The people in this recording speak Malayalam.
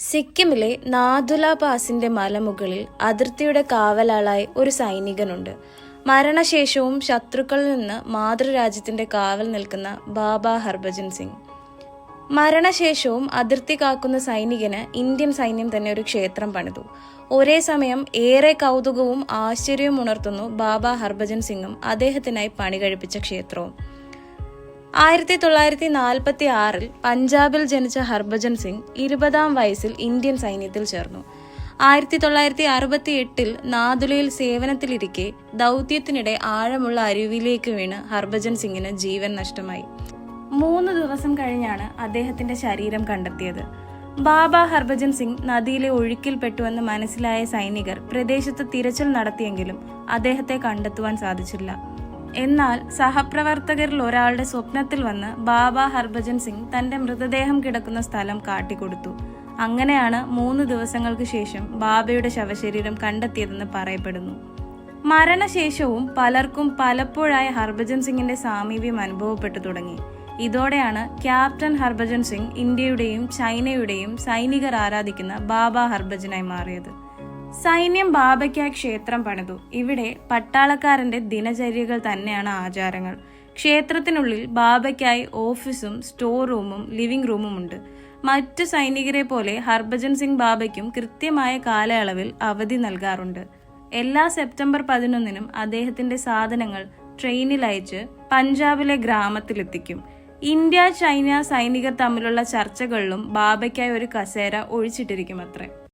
സിക്കിമിലെ നാഥുല പാസിന്റെ മലമുകളിൽ അതിർത്തിയുടെ കാവലാളായി ഒരു സൈനികനുണ്ട്. മരണശേഷവും ശത്രുക്കളിൽ നിന്ന് മാതൃരാജ്യത്തിന്റെ കാവൽ നിൽക്കുന്ന ബാബ ഹർഭജൻ സിംഗ്. മരണശേഷവും അതിർത്തി കാക്കുന്ന സൈനികന് ഇന്ത്യൻ സൈന്യം തന്നെ ഒരു ക്ഷേത്രം പണിതു. ഒരേ സമയം ഏറെ കൗതുകവും ആശ്ചര്യവും ഉണർത്തുന്നു ബാബ ഹർഭജൻ സിംഗും അദ്ദേഹത്തിനായി പണി കഴിപ്പിച്ച ക്ഷേത്രവും. ആയിരത്തി തൊള്ളായിരത്തി നാൽപ്പത്തി ആറിൽ പഞ്ചാബിൽ ജനിച്ച ഹർഭജൻ സിംഗ് ഇരുപതാം വയസ്സിൽ ഇന്ത്യൻ സൈന്യത്തിൽ ചേർന്നു. ആയിരത്തി തൊള്ളായിരത്തി അറുപത്തി എട്ടിൽ നാദുലയിൽ സേവനത്തിലിരിക്കെ ദൗത്യത്തിനിടെ ആഴമുള്ള അരുവിലേക്ക് വീണ് ഹർഭജൻ സിംഗിന് ജീവൻ നഷ്ടമായി. മൂന്ന് ദിവസം കഴിഞ്ഞാണ് അദ്ദേഹത്തിന്റെ ശരീരം കണ്ടെത്തിയത്. ബാബ ഹർഭജൻ സിംഗ് നദിയിലെ ഒഴുക്കിൽപ്പെട്ടുവെന്ന് മനസ്സിലായ സൈനികർ പ്രദേശത്ത് തിരച്ചിൽ നടത്തിയെങ്കിലും അദ്ദേഹത്തെ കണ്ടെത്തുവാൻ സാധിച്ചില്ല. എന്നാൽ സഹപ്രവർത്തകരിൽ ഒരാളുടെ സ്വപ്നത്തിൽ വന്ന് ബാബ ഹർഭജൻ സിംഗ് തന്റെ മൃതദേഹം കിടക്കുന്ന സ്ഥലം കാട്ടിക്കൊടുത്തു. അങ്ങനെയാണ് മൂന്ന് ദിവസങ്ങൾക്ക് ശേഷം ബാബയുടെ ശവശരീരം കണ്ടെത്തിയതെന്ന് പറയപ്പെടുന്നു. മരണശേഷവും പലർക്കും പലപ്പോഴായി ഹർഭജൻ സിംഗിന്റെ സാമീപ്യം അനുഭവപ്പെട്ടു തുടങ്ങി. ഇതോടെയാണ് ക്യാപ്റ്റൻ ഹർഭജൻ സിംഗ് ഇന്ത്യയുടെയും ചൈനയുടെയും സൈനികർ ആരാധിക്കുന്ന ബാബ ഹർഭജനായി മാറിയത്. സൈന്യം ബാബയ്ക്കായി ക്ഷേത്രം പണിതു. ഇവിടെ പട്ടാളക്കാരന്റെ ദിനചര്യകൾ തന്നെയാണ് ആചാരങ്ങൾ. ക്ഷേത്രത്തിനുള്ളിൽ ബാബയ്ക്കായി ഓഫീസും സ്റ്റോർ റൂമും ലിവിംഗ് റൂമും ഉണ്ട്. മറ്റു സൈനികരെ പോലെ ഹർഭജൻ സിംഗ് ബാബയ്ക്കും കൃത്യമായ കാലയളവിൽ അവധി നൽകാറുണ്ട്. എല്ലാ സെപ്റ്റംബർ പതിനൊന്നിനും അദ്ദേഹത്തിന്റെ സാധനങ്ങൾ ട്രെയിനിൽ അയച്ച് പഞ്ചാബിലെ ഗ്രാമത്തിലെത്തിക്കും. ഇന്ത്യ ചൈന സൈനികർ തമ്മിലുള്ള ചർച്ചകളിലും ബാബയ്ക്കായി ഒരു കസേര ഒഴിച്ചിട്ടിരിക്കും അത്രേ